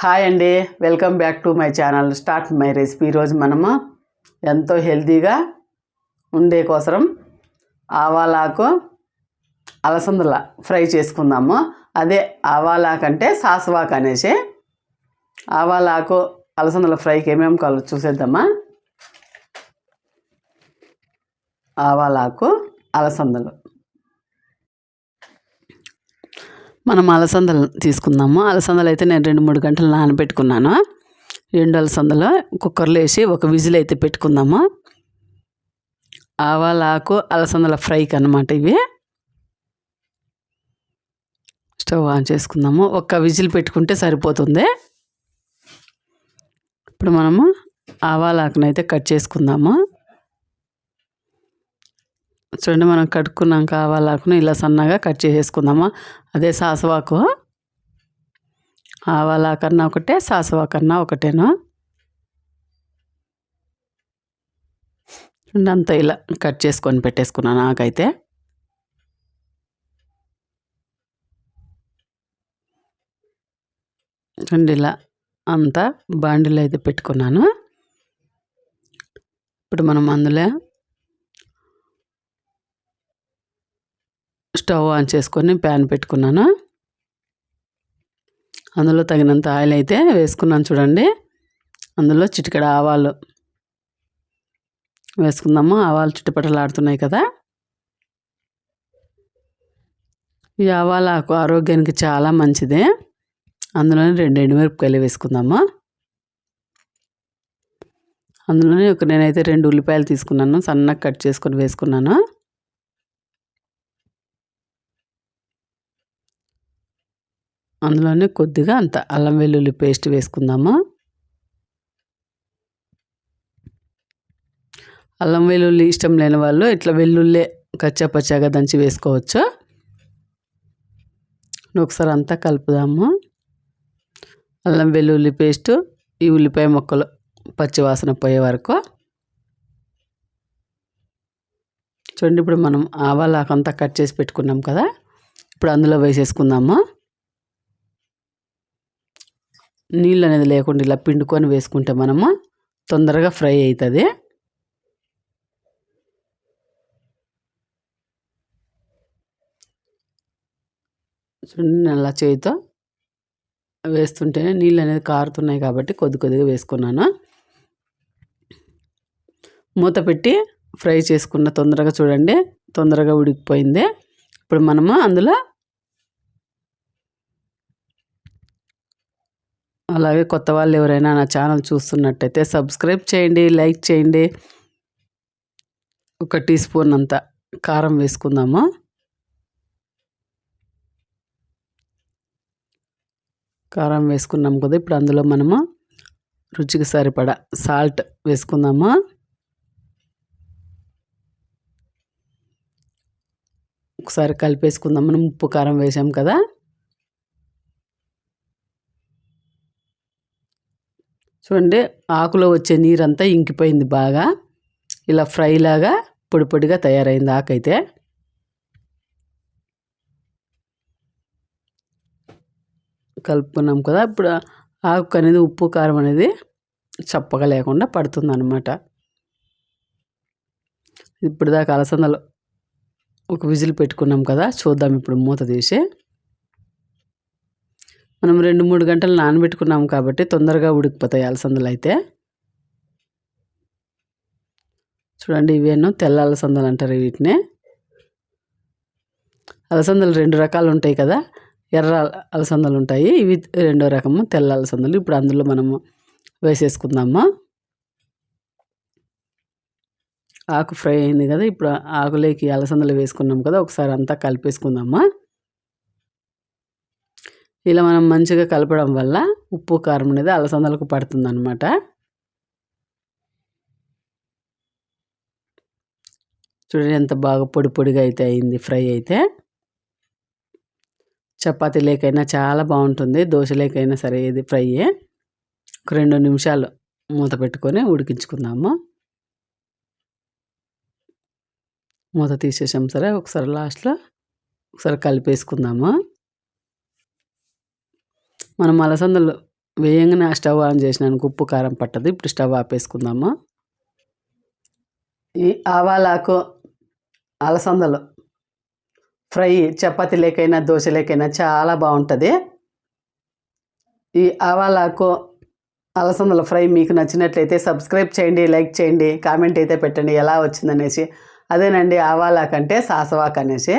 Hi అండి. Welcome back to my channel start my recipe. ఈరోజు మనము ఎంతో హెల్తీగా ఉండే కోసరం ఆవాలాకు అలసందల ఫ్రై చేసుకుందాము. అదే ఆవాలాకు అంటే సాసవాకు అనేసి ఆవాలాకు అలసందల ఫ్రైకి ఏమేమి కావాలో చూసేద్దామా? ఆవాలాకు అలసందలు. మనం అలసందలు తీసుకుందాము. అలసందలు అయితే నేను రెండు మూడు గంటలు నానబెట్టుకున్నాను. రెండు అలసందలు కుక్కర్లో వేసి ఒక విజిల్ అయితే పెట్టుకుందాము. ఆవాలాకు అలసందల ఫ్రైకి అనమాట ఇవి. స్టవ్ ఆన్ చేసుకుందాము. ఒక్క విజిల్ పెట్టుకుంటే సరిపోతుంది. ఇప్పుడు మనము ఆవాలాకునైతే కట్ చేసుకుందాము. చూడండి మనం కట్టుకున్నాం ఆవాలాకును ఇలా సన్నగా కట్ చేసేసుకుందామా? అదే సాసవాకు. ఆవాలాకన్నా ఒకటే సాసవాకన్నా ఒకటేను? అంతా ఇలా కట్ చేసుకొని పెట్టేసుకున్నాను నాకైతే. చూడండి ఇలా అంతా బాండిలో అయితే పెట్టుకున్నాను. ఇప్పుడు మనం అందులో స్టవ్ ఆన్ చేసుకొని ప్యాన్ పెట్టుకున్నాను? అందులో తగినంత ఆయిల్ అయితే వేసుకున్నాను చూడండి. అందులో చిటికడ ఆవాలు. వేసుకుందాము ఆవాలు చుట్టుపట్టలాడుతున్నాయి కదా. ఈ ఆవాలు ఆకు ఆరోగ్యానికి చాలా మంచిది. అందులోనే రెండు ఎండుమిరపకాయలు వేసుకుందాము. అందులోనే ఒక నేనైతే రెండు ఉల్లిపాయలు తీసుకున్నాను సన్నగా కట్ చేసుకొని వేసుకున్నాను. అందులోనే కొద్దిగా అంత అల్లం వెల్లుల్లి పేస్ట్ వేసుకుందాము? అల్లం వెల్లుల్లి ఇష్టం లేని వాళ్ళు ఇట్లా వెల్లుల్లి కచ్చాపచ్చాగా దంచి వేసుకోవచ్చు? ఒకసారి అంతా కలుపుదాము? అల్లం వెల్లుల్లి పేస్టు ఈ ఉల్లిపాయ ముక్కలు పచ్చివాసన పోయే వరకు. చూడండి ఇప్పుడు మనం ఆవాలాకంతా కట్ చేసి పెట్టుకున్నాం కదా? ఇప్పుడు అందులో వేసేసుకుందాము? నీళ్ళు అనేది లేకుండా ఇలా పిండుకొని వేసుకుంటే మనము తొందరగా ఫ్రై అవుతుంది చూడండి నల్ల చేతితో వేస్తుంటేనే నీళ్ళు అనేది కారుతున్నాయి కాబట్టి కొద్ది కొద్దిగా వేసుకున్నాను. మూత పెట్టి ఫ్రై చేసుకున్న తొందరగా చూడండి తొందరగా ఉడికిపోయింది. ఇప్పుడు మనము అందులో అలాగే కొత్త వాళ్ళు ఎవరైనా నా ఛానల్ చూస్తున్నట్టయితే సబ్స్క్రైబ్ చేయండి లైక్ చేయండి. ఒక టీ స్పూన్ అంత కారం వేసుకుందాము. కారం వేసుకున్నాం కదా ఇప్పుడు అందులో మనము రుచికి సరిపడా సాల్ట్ వేసుకుందాము. ఒకసారి కలిపేసుకుందాం మనం ఉప్పు కారం వేసాం కదా. చూడండి ఆకులో వచ్చే నీరంతా ఇంకిపోయింది బాగా. ఇలా ఫ్రైలాగా పొడి పొడిగా తయారైంది ఆకైతే. కలుపుకున్నాం కదా ఇప్పుడు ఆకు అనేది ఉప్పు కారం అనేది చప్పగా లేకుండా పడుతుంది అనమాట ఇప్పుడు దాకా అలసందలు ఒక విజిల్ పెట్టుకున్నాం కదా చూద్దాం ఇప్పుడు మూత తీసి. మనం రెండు మూడు గంటలు నానబెట్టుకున్నాం కాబట్టి తొందరగా ఉడికిపోతాయి అలసందలు అయితే. చూడండి ఇవేను తెల్ల అలసందలు అంటారు వీటిని. అలసందలు రెండు రకాలు ఉంటాయి కదా ఎర్ర అలసందలు ఉంటాయి ఇవి రెండో రకము తెల్ల అలసందలు. ఇప్పుడు అందులో మనము వేసేసుకుందాము? ఆకు ఫ్రై అయింది కదా ఇప్పుడు ఆకులేకి అలసందలు వేసుకున్నాం కదా ఒకసారి అంతా కలిపేసుకుందామా? ఇలా మనం మంచిగా కలపడం వల్ల ఉప్పు కారం అనేది అలసందలకు పడుతుంది అనమాట చూడండి ఎంత బాగా పొడి పొడిగా అయితే అయింది ఫ్రై అయితే. చపాతీ లేకైనా చాలా బాగుంటుంది దోశ లేకైనా సరే ఇది ఫ్రైయే ఒక రెండు నిమిషాలు మూత పెట్టుకొని ఉడికించుకుందాము. మూత తీసేసాం సరే ఒకసారి లాస్ట్లో ఒకసారి కలిపేసుకుందాము. మనం అలసందలు వేయంగానే ఆ స్టవ్ ఆన్ చేసినాను ఉప్పు కారం పట్టదు. ఇప్పుడు స్టవ్ ఆపేసుకుందాము? ఈ ఆవాలాకు అలసందలు. ఫ్రై చపాతీ లేకైనా దోశ లేకైనా చాలా బాగుంటుంది. ఈ ఆవాలాకు అలసందల ఫ్రై మీకు నచ్చినట్లయితే సబ్స్క్రైబ్ చేయండి లైక్ చేయండి కామెంట్ అయితే పెట్టండి. ఎలా వచ్చిందనేసి. అదేనండి ఆవాలాకంటే సాసవాక్ అనేసి